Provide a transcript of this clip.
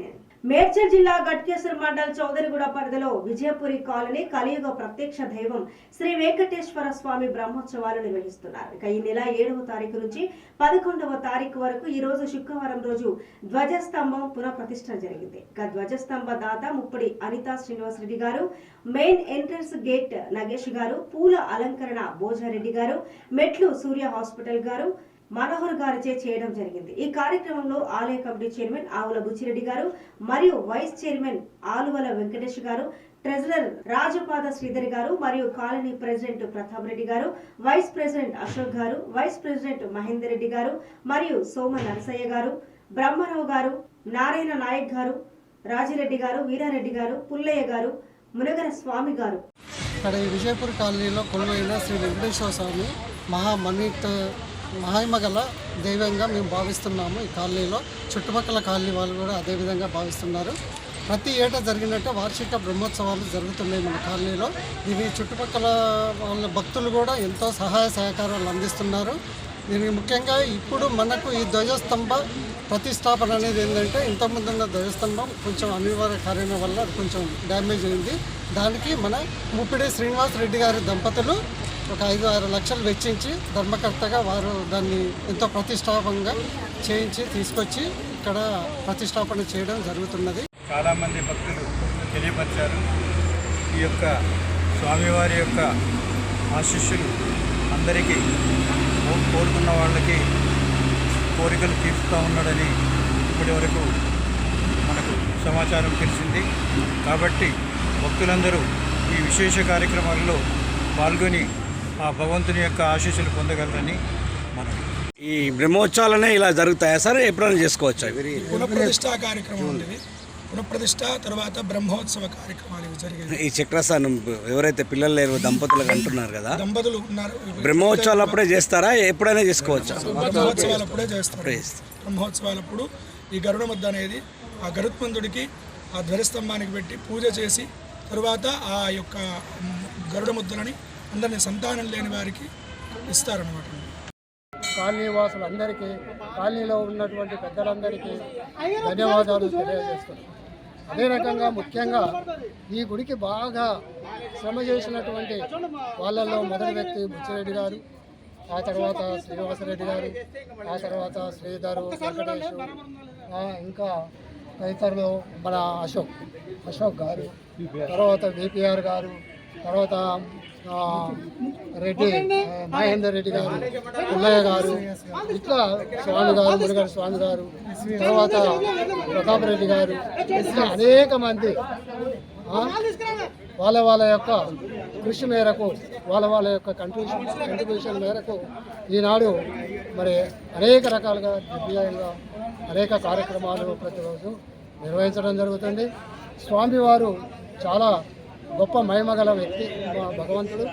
Nine Medchal జిల్లా గట్కేశ్వర మండల్ చౌదరిగూడ పరిధిలో Vijayapuri colony కలియుగ ప్రత్యక్ష దైవం శ్రీ వెంకటేశ్వర స్వామి బ్రహ్మోత్సవాలు నిర్వహిస్తున్నారు. ఇక ఈ నెల ఏడవ తారీఖు నుంచి పదకొండవ తారీఖు వరకు ఈ రోజు శుక్రవారం రోజు ధ్వజస్తంభం పునఃప్రతిష్ఠ జరిగింది. ఇక ధ్వజస్తంభ దాత ముప్పడి అనితా శ్రీనివాసరెడ్డి గారు మెయిన్ ఎంట్రన్స్ గేట్ నగేష్ గారు పూల అలంకరణ భోజారెడ్డి గారు మెట్లు సూర్య హాస్పిటల్ గారు మనోహర్ గారిచే చేయడం జరిగింది. ఈ కార్యక్రమంలో ఆలయ కమిటీ చైర్మన్ ఆవుల బుచ్చిరెడ్డి గారు మరియు వైస్ చైర్మన్ ఆలువల వెంకటేష్ గారు ట్రెజరర్ రాజపాద శ్రీధర్ గారు మరియు కాలనీ ప్రెసిడెంట్ ప్రతాప్ రెడ్డి గారు vice president Ashok garu vice president Mahender Reddy గారు మరియు సోమ నరసయ్య గారు బ్రహ్మారావు గారు నారాయణ నాయక్ గారు రాజిరెడ్డి గారు వీరారెడ్డి గారు పుల్లయ్య గారు మునగర స్వామి గారు. ఇక్కడ ఈ విజయపూర్ కాలనీలో కొలువైన శ్రీ వెంకటేశ్వర స్వామి మహామణిత మహిమగల దైవంగా మేము భావిస్తున్నాము ఈ కాలనీలో. చుట్టుపక్కల కాలనీ వాళ్ళు కూడా అదే విధంగా భావిస్తున్నారు. ప్రతి ఏటా జరిగినట్టు వార్షిక బ్రహ్మోత్సవాలు జరుగుతున్నాయి మన కాలనీలో. ఇవి చుట్టుపక్కల వాళ్ళ భక్తులు కూడా ఎంతో సహాయ సహకారాలు అందిస్తున్నారు. దీనికి ముఖ్యంగా ఇప్పుడు మనకు ఈ ధ్వజస్తంభ ప్రతిష్టాపన అనేది ఏంటంటే ఇంతకుముందు ఉన్న ధ్వజస్తంభం కొంచెం అనివార్య కారణం వల్ల కొంచెం డ్యామేజ్ అయింది. దానికి మన ముప్పిడి శ్రీనివాస్ రెడ్డి గారి దంపతులు ఒక ఐదు ఆరు లక్షలు వెచ్చించి ధర్మకర్తగా వారు దాన్ని ఎంతో ప్రతిష్టాపంగా చేయించి తీసుకొచ్చి ఇక్కడ ప్రతిష్టాపన చేయడం జరుగుతున్నది. చాలామంది భక్తులు తెలియపరిచారు. ఈ యొక్క స్వామివారి యొక్క ఆశిష్యులు అందరికీ కోరుకున్న వాళ్ళకి కోరికలు తీరుస్తూ ఉన్నాడని ఇప్పటి వరకు మనకు సమాచారం తెలిసింది. కాబట్టి భక్తులందరూ ఈ విశేష కార్యక్రమాల్లో పాల్గొని ఆ భగవంతుని యొక్క ఆశీస్సులు పొందగలరని మనం. ఈ బ్రహ్మోత్సవాలనే ఇలా జరుగుతాయా సార్? ఎప్పుడైనా చేసుకోవచ్చా? పునఃప్రతిష్ఠ కార్యక్రమం ఉండేది. పునఃప్రతిష్ఠ తర్వాత బ్రహ్మోత్సవ కార్యక్రమాలు ఇవి జరిగేది ఈ చక్రస్థానం ఎవరైతే పిల్లలు లేరు దంపతులకు అంటున్నారు కదా దంపతులు ఉన్నారు. బ్రహ్మోత్సవాలు అప్పుడే చేస్తారా? ఎప్పుడైనా చేసుకోవచ్చా? బ్రహ్మోత్సవాలు అప్పుడే చేస్తారు. బ్రహ్మోత్సవాలప్పుడు ఈ గరుడ ముద్ద అనేది ఆ గరుత్మంతుడికి ఆ ధ్వజస్తంభానికి పెట్టి పూజ చేసి తరువాత ఆ యొక్క గరుడ ముద్దలని అందరినీ సంతానం లేని వారికి ఇస్తారనమాట కాలనీ వాసులందరికీ కాలనీలో ఉన్నటువంటి పెద్దలందరికీ ధన్యవాదాలు తెలియజేస్తున్నాను. అదే రకంగా ముఖ్యంగా ఈ గుడికి బాగా శ్రమ చేసినటువంటి వాళ్ళల్లో మొదటి వ్యక్తి బుచ్చిరెడ్డి గారు ఆ తర్వాత శ్రీనివాసరెడ్డి గారు ఆ తర్వాత శ్రీధరు వెంకటేష్ ఇంకా తదితరులు మన అశోక్ అశోక్ గారు తర్వాత విపిఆర్ గారు తర్వాత రెడ్డి మహేందర్ రెడ్డి గారు పుల్లయ్య గారు ఇట్లా స్వామి గారు మురుగన్ స్వామి గారు తర్వాత ప్రతాప్ రెడ్డి గారు ఇట్లా అనేక మంది వాళ్ళ వాళ్ళ యొక్క కృషి మేరకు వాళ్ళ వాళ్ళ యొక్క కంట్రిబ్యూషన్ కంట్రిబ్యూషన్ మేరకు ఈనాడు మరి అనేక రకాలుగా దివ్యంగా అనేక కార్యక్రమాలు ప్రతిరోజు నిర్వహించడం జరుగుతుంది. స్వామివారు చాలా గొప్ప మహిమగల వ్యక్తి భగవంతుడు.